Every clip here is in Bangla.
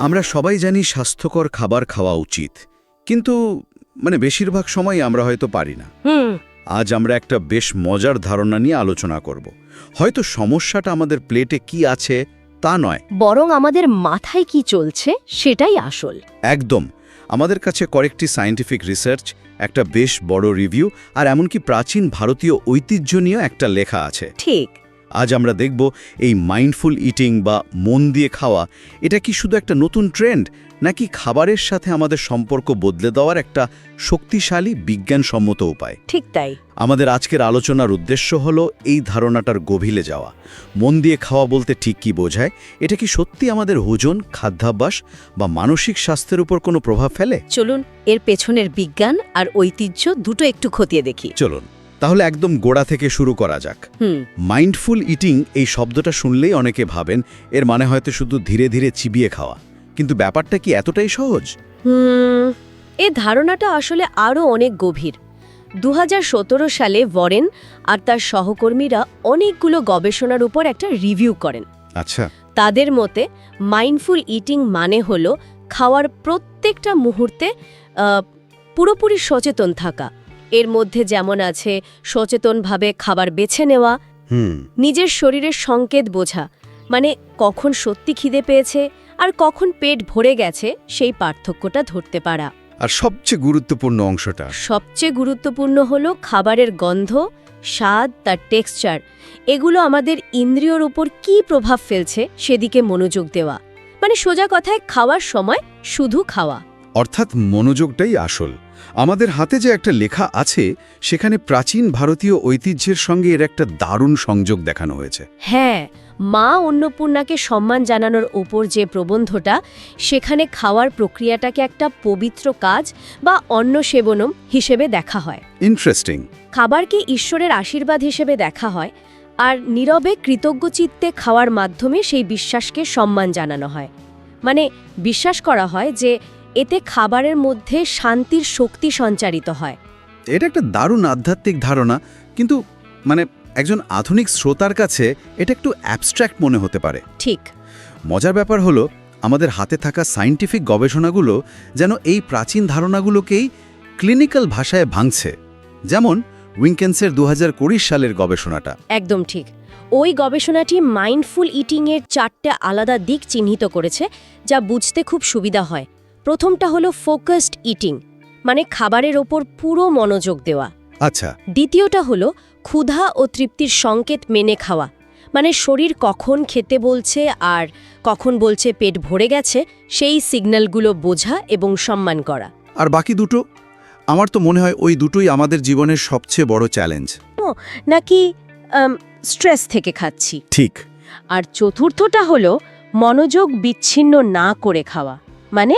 আমরা সবাই জানি স্বাস্থ্যকর খাবার খাওয়া উচিত কিন্তু মানে বেশিরভাগ সময় আমরা হয়তো পারি না। আজ আমরা একটা বেশ মজার ধারণা নিয়ে আলোচনা করব। হয়তো সমস্যাটা আমাদের প্লেটে কি আছে তা নয়। বরং আমাদের মাথায় কি চলছে সেটাই আসল। একদম। আমাদের কাছে কয়েকটি সায়েন্টিফিক রিসার্চ একটা বেশ বড় রিভিউ আর এমনকি প্রাচীন ভারতীয় ঐতিহ্য নিয়ে একটা লেখা আছে। ঠিক। আজ আমরা দেখব এই মাইন্ডফুল ইটিং বা মন দিয়ে খাওয়া এটা কি শুধু একটা নতুন ট্রেন্ড নাকি খাবারের সাথে আমাদের সম্পর্ক বদলে দেওয়ার একটা শক্তিশালী বিজ্ঞানসম্মত উপায়? ঠিক তাই। আমাদের আজকের আলোচনার উদ্দেশ্য হল এই ধারণাটার গভীরে যাওয়া। মন দিয়ে খাওয়া বলতে ঠিক কি বোঝায়? এটা কি সত্যি আমাদের ওজন খাদ্যাভ্যাস বা মানসিক স্বাস্থ্যের উপর কোনো প্রভাব ফেলে? চলুন এর পেছনের বিজ্ঞান আর ঐতিহ্য দুটো একটু খতিয়ে দেখি। চলুন। তাহলে একদম গোড়া থেকে শুরু করা যাক। হুম। মাইন্ডফুল ইটিং এই শব্দটা শুনলেই অনেকে ভাবেন এর মানে হয়তো শুধু ধীরে ধীরে চিবিয়ে খাওয়া। কিন্তু ব্যাপারটা কি এতটাই সহজ? এ ধারণাটা আসলে আরও অনেক গভীর। দু হাজার সতেরো সালে ওয়ারেন আর তার সহকর্মীরা অনেকগুলো গবেষণার উপর একটা রিভিউ করেন। আচ্ছা। তাদের মতে মাইন্ডফুল ইটিং মানে হল খাওয়ার প্রত্যেকটা মুহূর্তে পুরোপুরি সচেতন থাকা। এর মধ্যে যেমন আছে সচেতনভাবে খাবার বেছে নেওয়া হুম। নিজের শরীরের সংকেত বোঝা মানে কখন সত্যি খিদে পেয়েছে আর কখন পেট ভরে গেছে সেই পার্থক্যটা ধরতে পারা। আর সবচেয়ে গুরুত্বপূর্ণ অংশটা? সবচেয়ে গুরুত্বপূর্ণ হল খাবারের গন্ধ স্বাদ তার টেক্সচার। এগুলো আমাদের ইন্দ্রিয়র উপর কী প্রভাব ফেলছে সেদিকে মনোযোগ দেওয়া। মানে সোজা কথায় খাওয়ার সময় শুধু খাওয়া। অর্থাৎ মনোযোগটাই আসল। আমাদের হাতে যে একটা লেখা আছে সেখানে প্রাচীন ভারতীয় ঐতিহ্যের সঙ্গে এর একটা দারুণ সংযোগ দেখানো হয়েছে। হ্যাঁ মা অন্নপূর্ণাকে সম্মান জানানোর ওপর যে প্রবন্ধটা সেখানে খাওয়ার প্রক্রিয়াটাকে একটা পবিত্র কাজ বা অন্ন সেবনম হিসেবে দেখা হয়। ইন্টারেস্টিং খাবারকে ঈশ্বরের আশীর্বাদ হিসেবে দেখা হয় আর নীরবে কৃতজ্ঞ চিত্তে খাওয়ার মাধ্যমে সেই বিশ্বাসকে সম্মান জানানো হয়। মানে বিশ্বাস করা হয় যে এতে খাবারের মধ্যে শান্তির শক্তি সঞ্চারিত হয়। এটা একটা দারুণ আধ্যাত্মিক ধারণা কিন্তু মানে একজন আধুনিক শ্রোতার কাছে এটা একটু অ্যাবস্ট্র্যাক্ট মনে হতে পারে। ঠিক। মজার ব্যাপার হলো আমাদের হাতে থাকা সায়েন্টিফিক গবেষণাগুলো যেন এই প্রাচীন ধারণাগুলোকেই ক্লিনিক্যাল ভাষায় ভাঙছে। যেমন উইঙ্কেন্সের দু হাজার কুড়ি সালের গবেষণাটা। একদম ঠিক। ওই গবেষণাটি মাইন্ডফুল ইটিংয়ের চারটে আলাদা দিক চিহ্নিত করেছে যা বুঝতে খুব সুবিধা হয়। প্রথমটা হলো ফোকাসড ইটিং মানে খাবারের ওপর পুরো মনোযোগ দেওয়া। আচ্ছা। দ্বিতীয়টা হলো ক্ষুধা ও তৃপ্তির সংকেত মেনে খাওয়া মানে শরীর কখন খেতে বলছে আর কখন বলছে পেট ভরে গেছে সেই সিগন্যালগুলো বোঝা এবং সম্মান করা। আর বাকি দুটো? আমার তো মনে হয় ওই দুটোই আমাদের জীবনের সবচেয়ে বড় চ্যালেঞ্জ নাকি স্ট্রেস থেকে খাচ্ছি। ঠিক। আর চতুর্থটা হলো মনোযোগ বিচ্ছিন্ন না করে খাওয়া মানে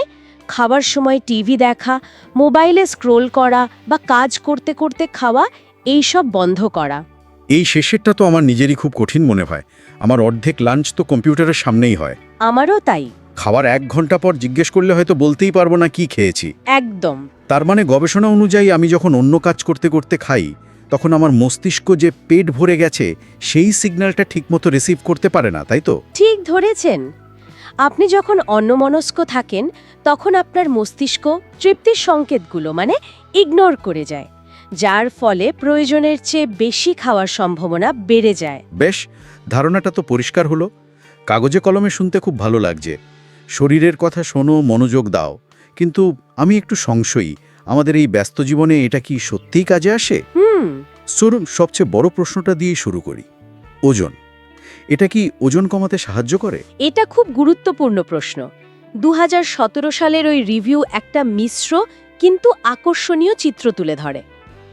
খাবার সময় টিভি দেখা মোবাইলে স্ক্রোল করা বা কাজ করতে করতে খাওয়া এইসব বন্ধ করা। এই শেষেরটা তো আমার নিজেরই খুব কঠিন মনে হয়। আমার অর্ধেক লাঞ্চ তো কম্পিউটারের সামনেই হয়। আমারও তাই। খাবার এক ঘণ্টা পর জিজ্ঞেস করলে হয়তো বলতেই পারব না কি খেয়েছি। একদম। তার মানে গবেষণা অনুযায়ী আমি যখন অন্য কাজ করতে করতে খাই তখন আমার মস্তিষ্ক যে পেট ভরে গেছে সেই সিগন্যালটা ঠিকমতো রিসিভ করতে পারে না তাই তো? ঠিক ধরেছেন। আপনি যখন অন্যমনস্ক থাকেন তখন আপনার মস্তিষ্ক তৃপ্তির সংকেতগুলো মানে ইগনোর করে যায় যার ফলে প্রয়োজনের চেয়ে বেশি খাওয়ার সম্ভাবনা বেড়ে যায়। বেশ ধারণাটা তো পরিষ্কার হলো। কাগজে কলমে শুনতে খুব ভালো লাগছে। শরীরের কথা শোনো মনোযোগ দাও। কিন্তু আমি একটু সংশয়ী আমাদের এই ব্যস্ত জীবনে এটা কি সত্যিই কাজে আসে? হুম। সবচেয়ে বড় প্রশ্নটা দিয়ে শুরু করি। ওজন। এটা কি ওজন কমাতে সাহায্য করে? এটা খুব গুরুত্বপূর্ণ প্রশ্ন। দুহাজার সতেরো সালের ওই রিভিউ একটা মিশ্র কিন্তু আকর্ষণীয় চিত্র তুলে ধরে।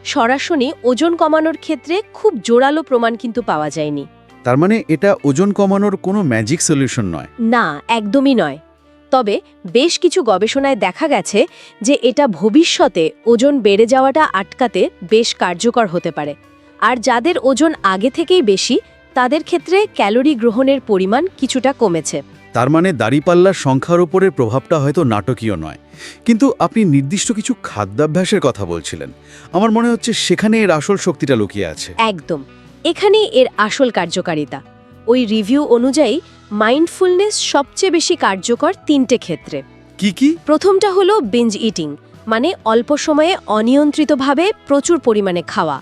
সরাসরি ওজন কমানোর ক্ষেত্রে খুব জোরালো প্রমাণ কিন্তু পাওয়া যায়নি। তার মানে এটা ওজন কমানোর কোনো ম্যাজিক সলিউশন নয়? না একদমই নয়। তবে বেশ কিছু গবেষণায় দেখা গেছে যে এটা ভবিষ্যতে ওজন বেড়ে যাওয়াটা আটকাতে বেশ কার্যকর হতে পারে। আর যাদের ওজন আগে থেকেই বেশি তাদের ক্ষেত্রে ক্যালোরি গ্রহণের পরিমাণ কিছুটা কমেছে। তার মানে দাড়িপাল্লার সংখ্যার উপরের প্রভাবটা হয়তো নাটকীয় নয়। কিন্তু আপনি নির্দিষ্ট কিছু খাদ্যাভ্যাসের কথা বলছিলেন। আমার মনে হচ্ছে সেখানে এর আসল শক্তিটা লুকিয়ে আছে। একদম। এখানেই এর আসল কার্যকারিতা। ওই রিভিউ অনুযায়ী মাইন্ডফুলনেস সবচেয়ে বেশি কার্যকর তিনটে ক্ষেত্রে। কি কি? প্রথমটা হলো বিঞ্জ ইটিং মানে অল্প সময়ে অনিয়ন্ত্রিতভাবে প্রচুর পরিমাণে খাওয়া।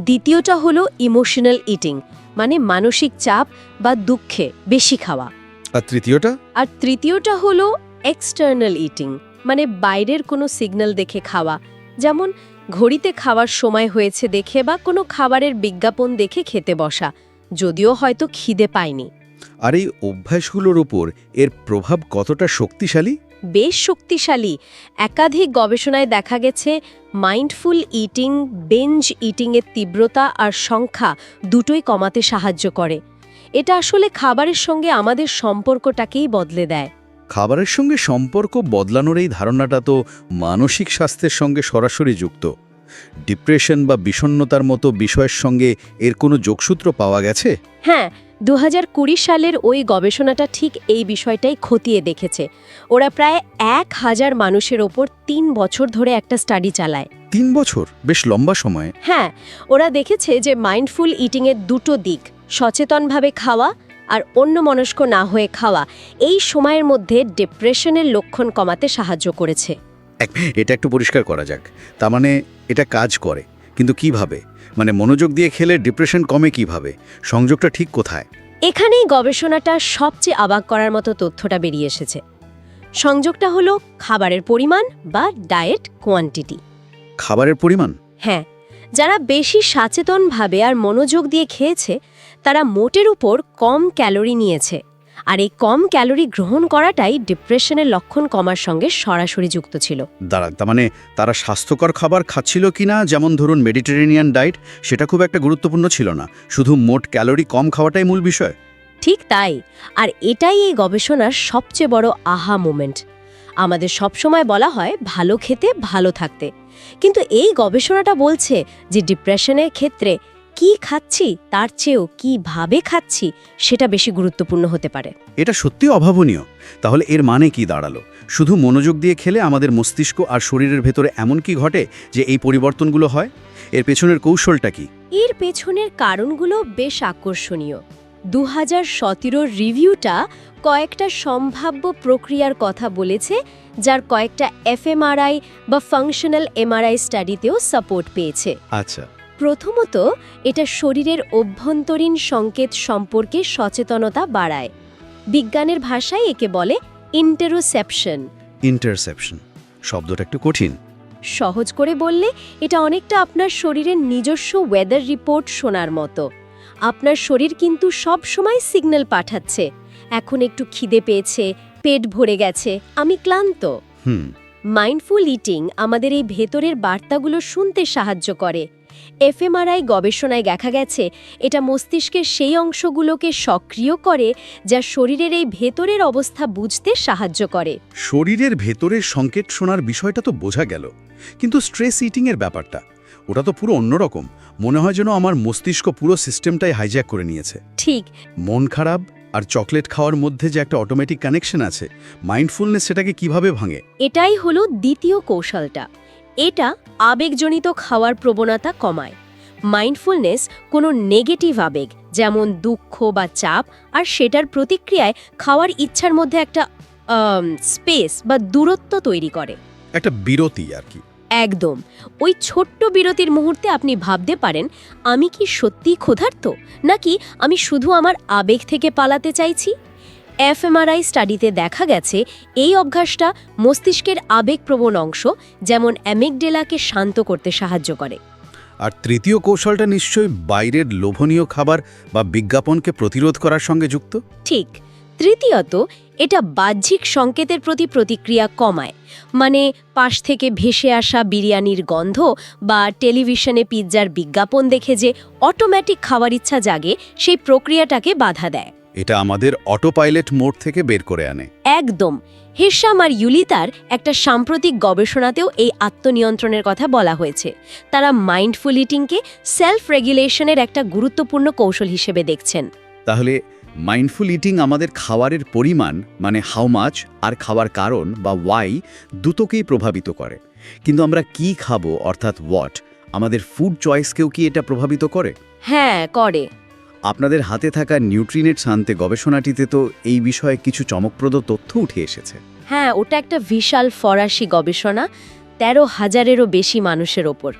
দ্বিতীয়টা হলো ইমোশনাল ইটিং মানে মানসিক চাপ বা দুঃখে বেশি খাওয়া। আর তৃতীয়টা? আর তৃতীয়টা হলো এক্সটার্নাল ইটিং মানে বাইরের কোনো সিগন্যাল দেখে খাওয়া। যেমন ঘড়িতে খাওয়ার সময় হয়েছে দেখে বা কোনো খাবারের বিজ্ঞাপন দেখে খেতে বসা যদিও হয়তো খিদে পায়নি। আর এই অভ্যাসগুলোর উপর এর প্রভাব কতটা শক্তিশালী? বেশ শক্তিশালী। একাধিক গবেষণায় দেখা গেছে মাইন্ডফুল ইটিং বেঞ্জ ইটিংয়ের তীব্রতা আর সংখ্যা দুটোই কমাতে সাহায্য করে। এটা আসলে খাবারের সঙ্গে আমাদের সম্পর্কটাকেই বদলে দেয়। খাবারের সঙ্গে সম্পর্ক বদলানোর এই ধারণাটা তো মানসিক স্বাস্থ্যের সঙ্গে সরাসরি যুক্ত। ডিপ্রেশন বা বিষণ্নতার মতো বিষয়ের সঙ্গে এর কোনো যোগসূত্র পাওয়া গেছে? হ্যাঁ দু হাজার কুড়ি সালের ওই গবেষণাটা ঠিক এই বিষয়টাই খতিয়ে দেখেছে। ওরা প্রায় এক হাজার মানুষের ওপর তিন বছর ধরে একটা স্টাডি চালায়। তিন বছর? বেশ লম্বা সময়। হ্যাঁ ওরা দেখেছে যে মাইন্ডফুল ইটিংয়ের দুটো দিক সচেতনভাবে খাওয়া আর অন্য মনস্ক না হয়ে খাওয়া এই সময়ের মধ্যে ডিপ্রেশনের লক্ষণ কমাতে সাহায্য করেছে। এক এটা একটু পরিষ্কার করা যাক। তার মানে এটা কাজ করে। কিন্তু কীভাবে? মানে মনোযোগ দিয়ে খেলে ডিপ্রেশন কমে কীভাবে? সংযোগটা ঠিক কোথায়? এখানেই গবেষণাটা সবচেয়ে অবাক করার মতো তথ্যটা বেরিয়ে এসেছে। সংযোগটা হলো খাবারের পরিমাণ বা ডায়েট কোয়ান্টিটি। খাবারের পরিমাণ? হ্যাঁ যারা বেশি সচেতনভাবে আর মনোযোগ দিয়ে খেয়েছে তারা মোটের উপর কম ক্যালোরি নিয়েছে। আর এই কম ক্যালোরি গ্রহণ করাটাই ডিপ্রেশনের লক্ষণ কমার সঙ্গে সরাসরি যুক্ত ছিল। দাঁড়া তার মানে তারা স্বাস্থ্যকর খাবার খাচ্ছিল কিনা? যেমন ধরুন মেডিটেরেনিয়ান ডায়েট সেটা খুব একটা গুরুত্বপূর্ণ ছিল না। শুধু মোট ক্যালোরি কম খাওয়াটাই মূল বিষয়। ঠিক তাই। আর এটাই এই গবেষণার সবচেয়ে বড় আহা মোমেন্ট। আমাদের সবসময় বলা হয় ভালো খেতে ভালো থাকতে। কিন্তু এই গবেষণাটা বলছে যে ডিপ্রেশনের ক্ষেত্রে কি খাচ্ছি তার চেয়েও কীভাবে খাচ্ছি সেটা বেশি গুরুত্বপূর্ণ হতে পারে। এটা সত্যি অভাবনীয়। তাহলে এর মানে কি দাঁড়াল? শুধু মনোযোগ দিয়ে খেলে আমাদের মস্তিষ্ক আর শরীরের ভেতরে এমন কি ঘটে যে এই পরিবর্তনগুলো হয়? এর পেছনের কৌশলটা কি? এর পেছনের কারণগুলো বেশ আকর্ষণীয়। দু হাজার সতেরোর রিভিউটা কয়েকটা সম্ভাব্য প্রক্রিয়ার কথা বলেছে যার কয়েকটা এফএমআরআই বা ফাংশনাল এমআরআই স্টাডিতেও সাপোর্ট পেয়েছে। আচ্ছা। প্রথমত এটা শরীরের অভ্যন্তরীণ সংকেত সম্পর্কে সচেতনতা বাড়ায়। বিজ্ঞানের ভাষায় একে বলে ইন্টারোসেপশন ইন্টারসেপশন শব্দটা একটু কঠিন। সহজ করে বললে এটা অনেকটা আপনার শরীরের নিজস্ব ওয়েদার রিপোর্ট শোনার মতো। আপনার শরীর কিন্তু সব সময় সিগন্যাল পাঠাচ্ছে। এখন একটু খিদে পেয়েছে পেট ভরে গেছে আমি ক্লান্ত। হুম। মাইন্ডফুল ইটিং আমাদের এই ভেতরের বার্তাগুলো শুনতে সাহায্য করে। এফএমআরআই গবেষণায় দেখা গেছে এটা মস্তিষ্কের সেই অংশগুলোকে সক্রিয় করে যা শরীরের এই ভেতরের অবস্থা বুঝতে সাহায্য করে। শরীরের ভেতরের সংকেত শোনার বিষয়টা তো বোঝা গেল কিন্তু স্ট্রেস ইটিংয়ের ব্যাপারটা ওটা তো পুরো অন্যরকম মনে হয় যেন আমার মস্তিষ্ক পুরো সিস্টেমটাই হাইজ্যাক করে নিয়েছে। ঠিক। মন খারাপ আর চকলেট খাওয়ার মধ্যে যে একটা অটোমেটিক কানেকশন আছে মাইন্ডফুলনেস সেটাকে কীভাবে ভাঙে? এটাই হলো দ্বিতীয় কৌশলটা। এটা আবেগজনিত খাওয়ার প্রবণতা কমায়। মাইন্ডফুলনেস কোনো নেগেটিভ আবেগ যেমন দুঃখ বা চাপ আর সেটার প্রতিক্রিয়ায় খাওয়ার ইচ্ছার মধ্যে একটা স্পেস বা দূরত্ব তৈরি করে। একটা বিরতি আর কি। একদম। ওই ছোট্ট বিরতির মুহূর্তে আপনি ভাবতে পারেন আমি কি সত্যি ক্ষুধার্ত? নাকি আমি শুধু আমার আবেগ থেকে পালাতে চাইছি? এফএমআরআই স্টাডিতে দেখা গেছে এই অভ্যাসটা মস্তিষ্কের আবেগপ্রবণ অংশ যেমন অ্যামিগডেলাকে শান্ত করতে সাহায্য করে। আর তৃতীয় কৌশলটা নিশ্চয়ই বাইরের লোভনীয় খাবার বা বিজ্ঞাপনকে প্রতিরোধ করার সঙ্গে যুক্ত? ঠিক। তৃতীয়ত এটা বাহ্যিক সংকেতের প্রতি প্রতিক্রিয়া কমায়। মানে পাশ থেকে ভেসে আসা বিরিয়ানির গন্ধ বা টেলিভিশনে পিৎজার বিজ্ঞাপন দেখে যে অটোমেটিক খাওয়ার ইচ্ছা জাগে সেই প্রক্রিয়াটাকে বাধা দেয়। এটা আমাদের অটো পাইলট মোড থেকে বের করে আনে। একদম। হেসাম আর ইউলিতার একটা সাম্প্রতিক গবেষণাতেও এই আত্মনিয়ন্ত্রণের কথা বলা হয়েছে। তারা মাইন্ডফুল ইটিংকে সেলফ রেগুলেশনের একটা গুরুত্বপূর্ণ কৌশল হিসেবে দেখছেন। তাহলে মাইন্ডফুল ইটিং আমাদের খাবারের পরিমাণ মানে হাউ মাচ আর খাওয়ার কারণ বা ওয়াই দুটোকেই প্রভাবিত করে। কিন্তু আমরা কি খাব অর্থাৎ হোয়াট আমাদের ফুড চয়েসকেও কি এটা প্রভাবিত করে? হ্যাঁ করে। আপনাদের হাতে থাকা নিউট্রিনেট শান্তে গবেষণাটিতে তো এই বিষয়ে কিছু চমকপ্রদ তথ্য উঠে এসেছে। হ্যাঁ ওটা একটা বিশাল ফরাসি গবেষণা তেরো হাজারেরও বেশি মানুষের ওপর।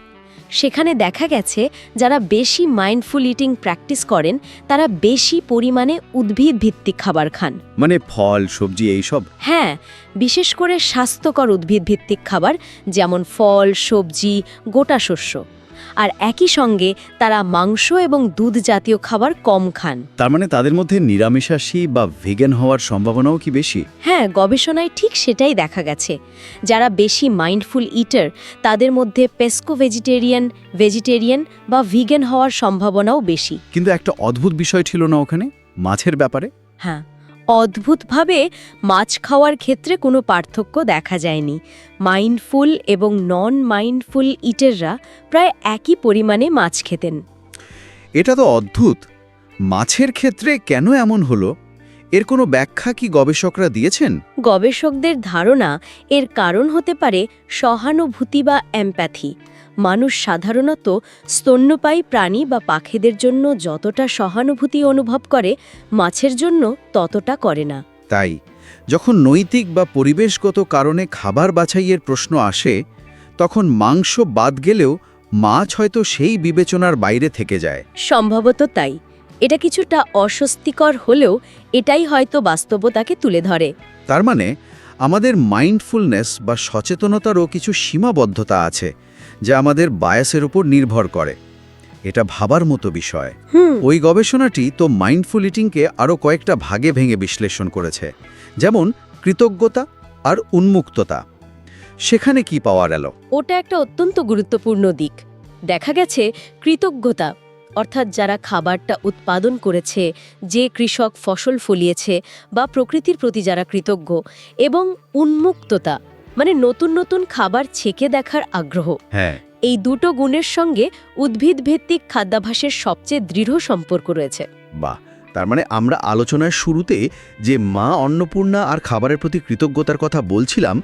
সেখানে দেখা গেছে যারা বেশি মাইন্ডফুল ইটিং প্র্যাকটিস করেন তারা বেশি পরিমাণে উদ্ভিদ ভিত্তিক খাবার খান। মানে ফল সবজি এইসব? হ্যাঁ বিশেষ করে স্বাস্থ্যকর উদ্ভিদ ভিত্তিক খাবার যেমন ফল সবজি গোটা শস্য। আর একই সঙ্গে তারা মাংস এবং দুধ জাতীয় খাবার কম খান। তার মানে তাদের মধ্যে নিরামিষাশী বা ভিগান হওয়ার সম্ভাবনাও কি বেশি? হ্যাঁ গবেষণায় ঠিক সেটাই দেখা গেছে। যারা বেশি মাইন্ডফুল ইটার তাদের মধ্যে পেস্কো ভেজিটেরিয়ান ভেজিটেরিয়ান বা ভিগান হওয়ার সম্ভাবনাও বেশি। কিন্তু একটা অদ্ভুত বিষয় ছিল না ওখানে? মাছের ব্যাপারে? হ্যাঁ। অদ্ভুতভাবে মাছ খাওয়ার ক্ষেত্রে কোনো পার্থক্য দেখা যায়নি। মাইন্ডফুল এবং নন মাইন্ডফুল ইটেররা প্রায় একই পরিমাণে মাছ খেতেন। এটা তো অদ্ভুত। মাছের ক্ষেত্রে কেন এমন হলো? এর কোনো ব্যাখ্যা কি গবেষকরা দিয়েছেন? গবেষকদের ধারণা এর কারণ হতে পারে সহানুভূতি বা এমপ্যাথি মানুষ সাধারণত স্তন্যপায়ী প্রাণী বা পাখিদের জন্য যতটা সহানুভূতি অনুভব করে মাছের জন্য ততটা করে না। তাই যখন নৈতিক বা পরিবেশগত কারণে খাবার বাছাইয়ের প্রশ্ন আসে তখন মাংস বাদ গেলেও মাছ হয়তো সেই বিবেচনার বাইরে থেকে যায়। সম্ভবত তাই। এটা কিছুটা অস্বস্তিকর হলেও এটাই হয়তো বাস্তবতাকে তুলে ধরে। তার মানে আমাদের মাইন্ডফুলনেস বা সচেতনতারও কিছু সীমাবদ্ধতা আছে যা আমাদের বায়াসের উপর নির্ভর করে। এটা ভাবার মতো বিষয়। ওই গবেষণাটি তো মাইন্ডফুল ইটিংকে আরও কয়েকটা ভাগে ভেঙে বিশ্লেষণ করেছে যেমন কৃতজ্ঞতা আর উন্মুক্ততা। সেখানে কি পাওয়া গেল ওটা একটা অত্যন্ত গুরুত্বপূর্ণ দিক। দেখা গেছে কৃতজ্ঞতা অর্থাৎ যারা খাবারটা উৎপাদন করেছে যে কৃষক ফসল ফলিয়েছে বা প্রকৃতির প্রতি যারা কৃতজ্ঞ এবং উন্মুক্ততা মানে নতুন নতুন খাবার ছেকে দেখার আগ্রহ হ্যাঁ। এই দুটো গুণের সঙ্গে উদ্ভিদভিত্তিক খাদ্যাভাসের সবচেয়ে দৃঢ় সম্পর্ক রয়েছে। বাহ! তার মানে আমরা আলোচনার শুরুতে যে মা অন্নপূর্ণা আর খাবারের প্রতি কৃতজ্ঞতার কথা বলছিলাম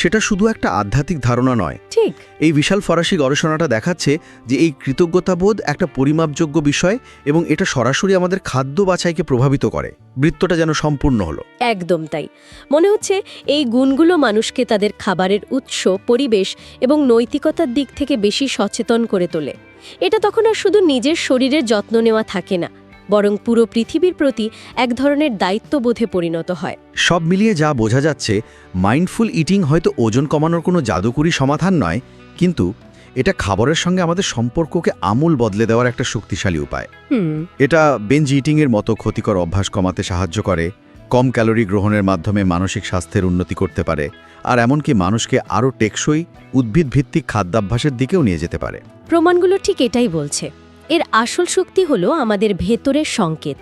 সেটা শুধু একটা আধ্যাত্মিক ধারণা নয়। ঠিক। এই বিশাল ফরাসি গবেষণাটা দেখাচ্ছে যে এই কৃতজ্ঞতাবোধ একটা পরিমাপযোগ্য বিষয় এবং এটা সরাসরি আমাদের খাদ্য বাছাইকে প্রভাবিত করে। বৃত্তটা যেন সম্পূর্ণ হলো। একদম তাই। মনে হচ্ছে এই গুণগুলো মানুষকে তাদের খাবারের উৎস পরিবেশ এবং নৈতিকতার দিক থেকে বেশি সচেতন করে তোলে। এটা তখন আর শুধু নিজের শরীরের যত্ন নেওয়া থাকে না। বরং পুরো পৃথিবীর প্রতি এক ধরনের দায়িত্ববোধে পরিণত হয়। সব মিলিয়ে যা বোঝা যাচ্ছে মাইন্ডফুল ইটিং হয়তো ওজন কমানোর কোনো জাদুকরী সমাধান নয় কিন্তু এটা খাবারের সঙ্গে আমাদের সম্পর্ককে আমূল বদলে দেওয়ার একটা শক্তিশালী উপায়। এটা বেঞ্জ ইটিংয়ের মতো ক্ষতিকর অভ্যাস কমাতে সাহায্য করে কম ক্যালোরি গ্রহণের মাধ্যমে মানসিক স্বাস্থ্যের উন্নতি করতে পারে আর এমনকি মানুষকে আরও টেকসই উদ্ভিদভিত্তিক খাদ্যাভ্যাসের দিকেও নিয়ে যেতে পারে। প্রমাণগুলো ঠিক এটাই বলছে। এর আসল শক্তি হলো আমাদের ভেতরের সংকেত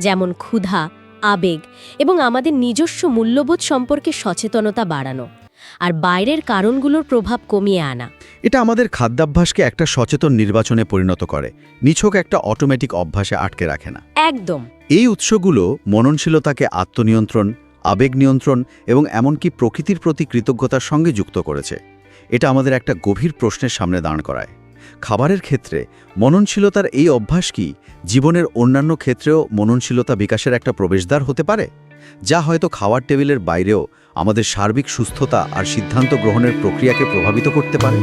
যেমন ক্ষুধা আবেগ এবং আমাদের নিজস্ব মূল্যবোধ সম্পর্কে সচেতনতা বাড়ানো আর বাইরের কারণগুলোর প্রভাব কমিয়ে আনা। এটা আমাদের খাদ্যাভ্যাসকে একটা সচেতন নির্বাচনে পরিণত করে নিছক একটা অটোমেটিক অভ্যাসে আটকে রাখে না। একদম। এই উৎসগুলো মননশীলতাকে আত্মনিয়ন্ত্রণ আবেগ নিয়ন্ত্রণ এবং এমনকি প্রকৃতির প্রতি কৃতজ্ঞতার সঙ্গে যুক্ত করেছে। এটা আমাদের একটা গভীর প্রশ্নের সামনে দাঁড় করায়। খাবারের ক্ষেত্রে মননশীলতার এই অভ্যাস কি? জীবনের অন্যান্য ক্ষেত্রেও মননশীলতা বিকাশের একটা প্রবেশদ্বার হতে পারে? যা হয়তো খাওয়ার টেবিলের বাইরেও আমাদের সার্বিক সুস্থতা আর সিদ্ধান্ত গ্রহণের প্রক্রিয়াকে প্রভাবিত করতে পারে।